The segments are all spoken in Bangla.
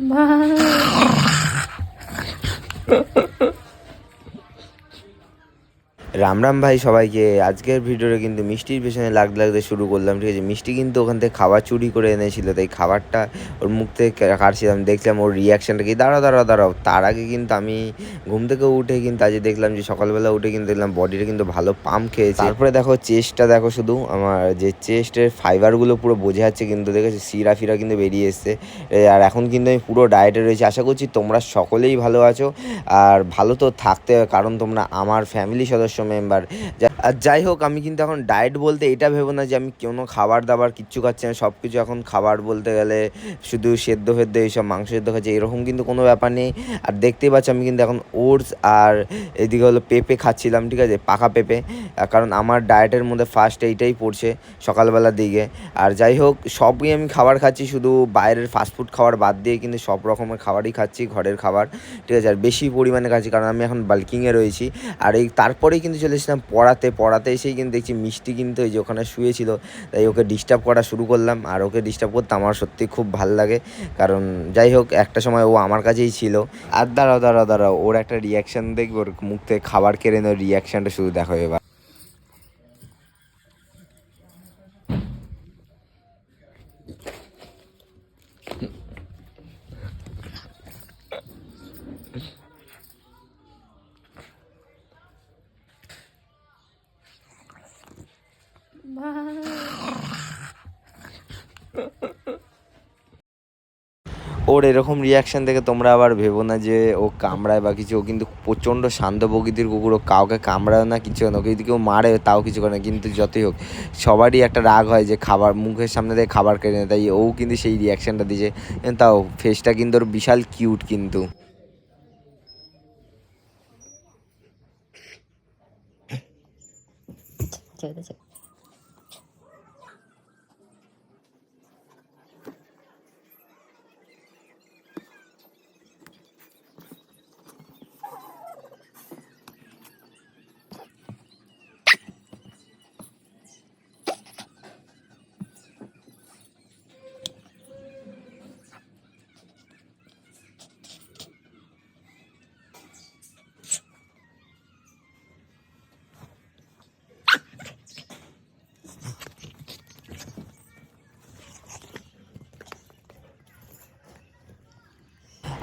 妈。রাম রাম ভাই সবাইকে, আজকের ভিডিওটা কিন্তু মিষ্টির পেছনে লাগতে লাগতে শুরু করলাম, ঠিক আছে? মিষ্টি কিন্তু ওখান থেকে খাবার চুরি করে এনেছিল, তাই খাবারটা ওর মুখ থেকে কাটছিলাম, দেখলাম ওর রিয়াকশানটা কি? দাঁড়াও দাঁড়াও দাঁড়াও, তার আগে কিন্তু আমি ঘুম থেকে উঠে কিন্তু আজকে দেখলাম যে সকালবেলা উঠে কিন্তু দেখলাম বডিটা কিন্তু ভালো পাম্প খেয়েছে। তারপরে দেখো চেস্টটা দেখো শুধু, আমার যে চেস্টের ফাইবারগুলো পুরো বোঝা যাচ্ছে কিন্তু দেখেছি সিরা ফিরা কিন্তু বেরিয়ে এসছে। আর এখন কিন্তু আমি পুরো ডায়েটে রয়েছি। আশা করছি তোমরা সকলেই ভালো আছো, আর ভালো তো থাকতে হবে, কারণ তোমরা আমার ফ্যামিলি সদস্য মেম্বার। আর যাই হোক, আমি কিন্তু এখন ডায়েট বলতে এটা ভেবো না যে আমি কোনো খাবার দাবার কিচ্ছু খাচ্ছি না সব কিছু এখন খাবার বলতে গেলে শুধু সেদ্ধ ফেদ্ধ এইসব, মাংস সেদ্ধ খাচ্ছি, এরকম কিন্তু কোনো ব্যাপার নেই। আর দেখতেই পাচ্ছি আমি কিন্তু এখন ওটস আর এদিকে হলো পেঁপে খাচ্ছিলাম, ঠিক আছে? পাকা পেঁপে। কারণ আমার ডায়েটের মধ্যে ফার্স্ট এইটাই পড়ছে সকালবেলার দিকে। আর যাই হোক, সবই আমি খাবার খাচ্ছি, শুধু বাইরের ফাস্টফুড খাবার বাদ দিয়ে কিন্তু সব রকমের খাবারই খাচ্ছি, ঘরের খাবার, ঠিক আছে? আর বেশি পরিমাণে খাচ্ছি, কারণ আমি এখন বাল্কিংয়ে রয়েছি। আর এই তারপরেই কিন্তু চলে এসেছিলাম পড়াতে। পড়াতে এসেই কিন্তু দেখছি মিষ্টি কিন্তু ওই যে ওখানে শুয়েছিল। তাই ওকে ডিস্টার্ব করা শুরু করলাম। আর ওকে ডিস্টার্ব করতে আমার সত্যি খুব ভালো লাগে। কারণ যাই হোক, একটা সময় ও আমার কাছেই ছিল। আর দাঁড়াও দাঁড়াও দাঁড়াও, ওর একটা রিয়াকশান দেখব। ওর মুখ থেকে খাবার কেড়ে নেওয়ার রিয়াকশানটা শুধু দেখো এবার। ওর এরকম রিয়াকশান দেখে তোমরা আবার ভেবো না যে ও কামড়ায় বা কিছু, ও কিন্তু প্রচণ্ড শান্ত প্রকৃতির কুকুর, ও কাউকে কামড়ায় না, কিছু না। ওকে যদি কেউ মারে, তাও কিছু করে না, কিন্তু যতই হোক, সবারই একটা রাগ হয় যে খাবার, মুখের সামনে দিয়ে খাবার কেড়ে নেয়, তাই ও কিন্তু সেই রিয়াকশানটা দিয়েছে। তাও ফেসটা কিন্তু ওর বিশাল কিউট কিন্তু।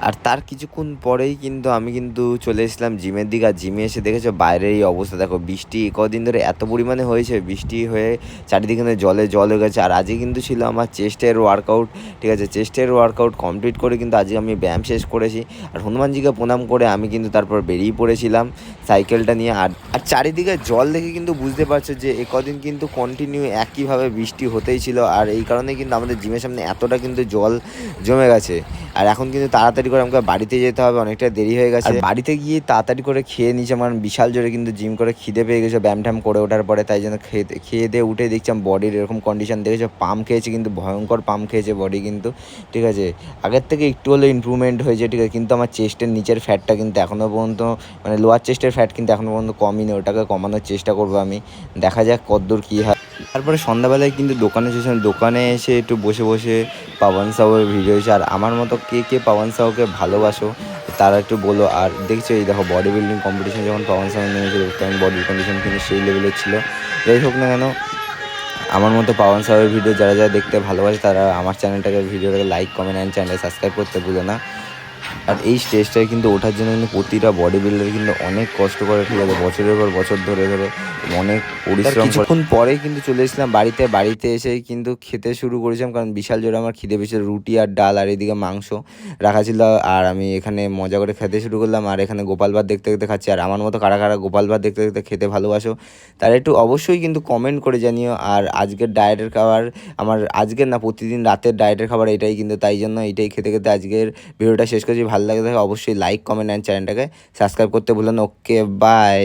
আর তার কিছুক্ষণ পরেই কিন্তু আমি কিন্তু চলে এসেছিলাম জিমের দিকে। আর জিমে এসে দেখেছ বাইরের এই অবস্থা। দেখো বৃষ্টি, কদিন ধরে এত পরিমাণে হয়েছে, বৃষ্টি হয়ে চারিদিকে জলে জল হয়ে গেছে। আর আজকে কিন্তু ছিল আমার চেস্টের ওয়ার্কআউট ঠিক আছে? চেস্টের ওয়ার্কআউট কমপ্লিট করে কিন্তু আজকে আমি ব্যায়াম শেষ করেছি। আর হনুমানজিকে প্রণাম করে আমি কিন্তু তারপর বেরিয়ে পড়েছিলাম সাইকেলটা নিয়ে। আর আর চারিদিকে জল দেখে কিন্তু বুঝতে পারছ যে এ কদিন কিন্তু কন্টিনিউ একইভাবে বৃষ্টি হতেই ছিল। আর এই কারণে কিন্তু আমাদের জিমের সামনে এতটা কিন্তু জল জমে গেছে। আর এখন কিন্তু তাড়াতাড়ি করে আমাকে বাড়িতে যেতে হবে, অনেকটা দেরি হয়ে গেছে। বাড়িতে গিয়ে তাড়াতাড়ি করে খেয়ে নিয়েছি, আমার বিশাল জোরে কিন্তু জিম করে খিদে পেয়ে গেছে ব্যায়াম ট্যাম করে ওঠার পরে তাই জন্য খেয়ে খেয়ে দিয়ে উঠে দেখছি বডির এরকম কন্ডিশন দেখেছ? পাম্প খেয়েছে কিন্তু, ভয়ঙ্কর পাম্প খেয়েছে বডি কিন্তু, ঠিক আছে? আগের থেকে একটু হলেও ইমপ্রুভমেন্ট হয়েছে, ঠিক আছে? কিন্তু আমার চেস্টের নিচের ফ্যাটটা কিন্তু এখনও পর্যন্ত মানে লোয়ার চেস্টের ফ্যাট কিন্তু এখনও পর্যন্ত কমেনি, ওটাকে কমানোর চেষ্টা করব আমি। দেখা যাক কতদূর কী হয়। তারপরে সন্ধ্যাবেলায় কিন্তু দোকানে এসেছিলাম দোকানে এসে একটু বসে বসে পাবন সাহুয়ের ভিডিও হয়েছে। আর আমার মতো কে কে পাবন সাহুকে ভালোবাসো, তারা একটু বলো। আর দেখছ এই দেখো বডি বিল্ডিং কম্পিটিশন যখন পাবন সাহু নেমেছিল তখন বডি কন্ডিশন কিন্তু সেই লেভেলের ছিল। যাই হোক না কেন, আমার মতো পাবন সাহেবের ভিডিও যারা যারা দেখতে ভালোবাসে, তারা আমার চ্যানেলটাকে ভিডিওটাকে like comment and channel subscribe করতে ভুলো না। আর এই স্টেজটায় কিন্তু ওঠার জন্য কিন্তু প্রতিটা বডি বিল্ডার কিন্তু অনেক কষ্ট করে ঠিক আছে? বছরের পর বছর ধরে ধরে অনেক পরিশ্রম কিছুক্ষণ পরেই কিন্তু চলে এসেছিলাম বাড়িতে। বাড়িতে এসে কিন্তু খেতে শুরু করেছিলাম কারণ বিশাল জোরে আমার খিদে পেয়েছিল। রুটি আর ডাল আর এদিকে মাংস রাখা ছিল। আর আমি এখানে মজা করে খেতে শুরু করলাম। আর এখানে গোপাল ভাত দেখতে দেখতে খাচ্ছি। আর আমার মতো কারা কারা গোপাল ভাত দেখতে দেখতে খেতে ভালোবাসো তারা একটু অবশ্যই কিন্তু কমেন্ট করে জানিও। আর আজকের ডায়েটের খাবার আমার আজকের না প্রতিদিন রাতের ডায়েটের খাবার এটাই কিন্তু তাই জন্য এটাই খেতে খেতে আজকের ভিডিওটা শেষ করছি। ভালো লাগে থাকে অবশ্যই লাইক কমেন্ট অ্যান্ড চ্যানেলটাকে সাবস্ক্রাইব করতে ভুলো না। Okay bye